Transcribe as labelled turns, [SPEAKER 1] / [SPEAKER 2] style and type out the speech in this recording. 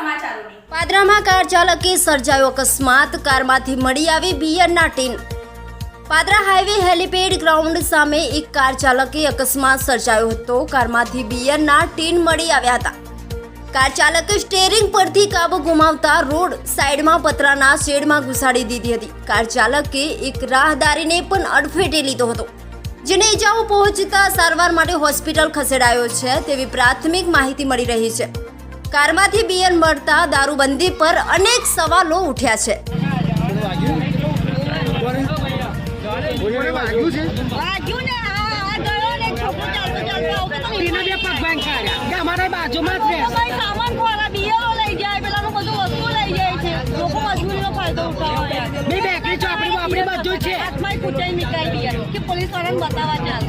[SPEAKER 1] સમાચારોની.
[SPEAKER 2] પાદરામાં car ચાલકે સર્જાયો અકસ્માત. કારમાંથી મળી આવી બિયરના tin. Padra highway helipad ground સામે એક કાર ચાલકે અકસ્માત સર્જાયો હતો. કારમાંથી બિયરના ટીન મળી આવ્યા હતા. કાર ચાલકે સ્ટેરિંગ પરથી કાબુ ગુમાવતા રોડ સાઈડમાં પતરાના શેડમાં ઘુસાડી દીધી હતી. કાર ચાલકે એક રાહદારીને પણ અડફેટે લીધો હતો, જેને ઇજાઓ પહોંચતા સારવાર માટે હોસ્પિટલ ખસેડાયો છે તેવી પ્રાથમિક માહિતી મળી રહી છે. કારમાંથી બિયર મળતા દારૂબંધી પર અનેક સવાલો ઉઠ્યા છે.
[SPEAKER 3] અમારા બાજુમાં જ બે બેકરી ચોપડી
[SPEAKER 4] હાથમાં નીકળી કે પોલીસ વાળાને બતાવવા ચાલે.